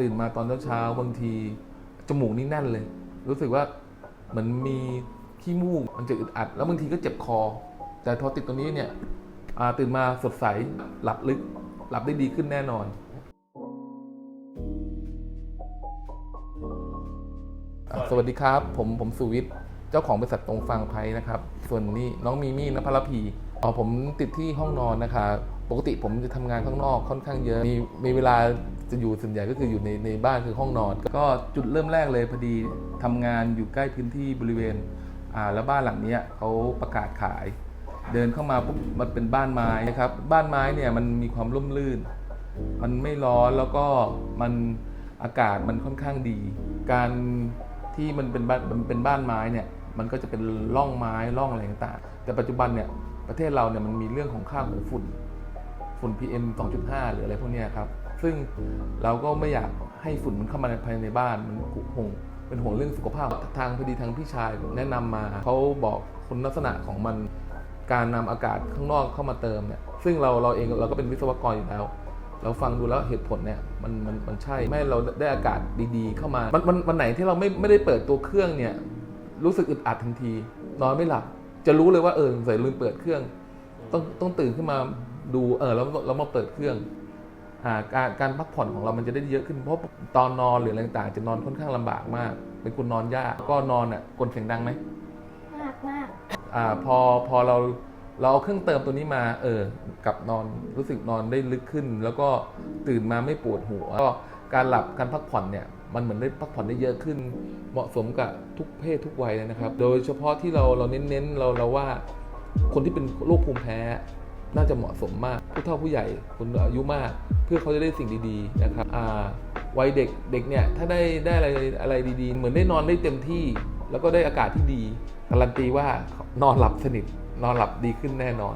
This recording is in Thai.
ตื่นมาตอนเช้าๆบางทีจมูกนี่แน่นเลย รู้สึกว่าเหมือนมีขี้มูกมันจะอึดอัด แล้วบางทีก็เจ็บคอ แต่พอติดตัวนี้เนี่ยตื่นมาสดใสหลับลึก หลับได้ดีขึ้นแน่นอนสวัสดีครับ ผมผมสุวิทย์เจ้าของบริษัทตรงฟังไพนะครับ ส่วนนี้น้องมีมี่นภรพีอ๋อผมติดที่ห้องนอนนะคะ ปกติผมจะทำงานข้างนอกค่อนข้างเยอะ มีมีเวลา จะอยู่ส่วนใหญ่ก็คืออยู่ในในบ้านคือห้องนอน ก็จุดเริ่มแรกเลยพอดีทำงานอยู่ใกล้พื้นที่บริเวณอ่าแล้วบ้านหลังนี้เขาประกาศขาย เดินเข้ามาปุ๊บมันเป็นบ้านไม้นะครับ บ้านไม้เนี่ยมันมีความร่มรื่น มันไม่ร้อนแล้วก็มันอากาศมันค่อนข้างดี การที่มันเป็นบ้านมันเป็นบ้านไม้เนี่ยมันก็จะเป็นร่องไม้ร่องอะไรต่างๆแต่ปัจจุบันเนี่ยประเทศเราเนี่ยมันมีเรื่องของค่าของฝุ่นฝุ่น PM 2.5 หรืออะไรพวกนี้ครับ ซึ่งเราก็ไม่อยากให้ฝุ่นมันเข้ามาในภายในบ้านมันห่วงเป็นห่วงเรื่องสุขภาพทางพอดีทางพี่ชายแนะนำมาเขาบอกคุณลักษณะของมันการนำอากาศข้างนอกเข้ามาเติมเนี่ยซึ่งเราเราเองเราก็เป็นวิศวกรอยู่แล้ว เราฟังดูแล้วเหตุผลเนี่ยมันมันมันใช่ไม่เราได้อากาศดีๆ เข้ามามันมันวันไหนที่เราไม่ไม่ได้เปิดตัวเครื่องเนี่ยรู้สึกอึดอัดทันทีนอนไม่หลับ จะรู้เลยว่าเออใส่ลืมเปิดเครื่อง ต้องต้องตื่นขึ้นมาดูเออแล้วเรามาเปิดเครื่อง การการพักผ่อนของเรามันจะได้เยอะขึ้นเพราะตอนนอนหรืออะไรต่างๆจะนอนค่อนข้างลำบากมาก เป็นคนนอนยากก็นอนอะกลนเสียงดังไหมมากมากอ่าพอพอเราเราเอาเครื่องเติมตัวนี้มา เออกลับนอนรู้สึกนอนได้ลึกขึ้น แล้วก็ตื่นมาไม่ปวดหัวก็การหลับการพักผ่อนเนี่ยมันเหมือนได้พักผ่อนได้เยอะขึ้น เหมาะสมกับทุกเพศทุกวัยเลยนะครับ โดยเฉพาะที่เราเราเน้นๆเราเราว่าคนที่เป็นโรคภูมิแพ้ น่าจะเหมาะสมมาก ผู้เฒ่าผู้ใหญ่คนอายุมาก เพื่อเขาจะได้สิ่งดีๆนะครับวัยเด็กเด็กเนี่ยถ้าได้ได้อะไรอะไรดีๆ เหมือนได้นอนได้เต็มที่ แล้วก็ได้อากาศที่ดีการันตีว่านอนหลับสนิทนอนหลับดีขึ้นแน่นอน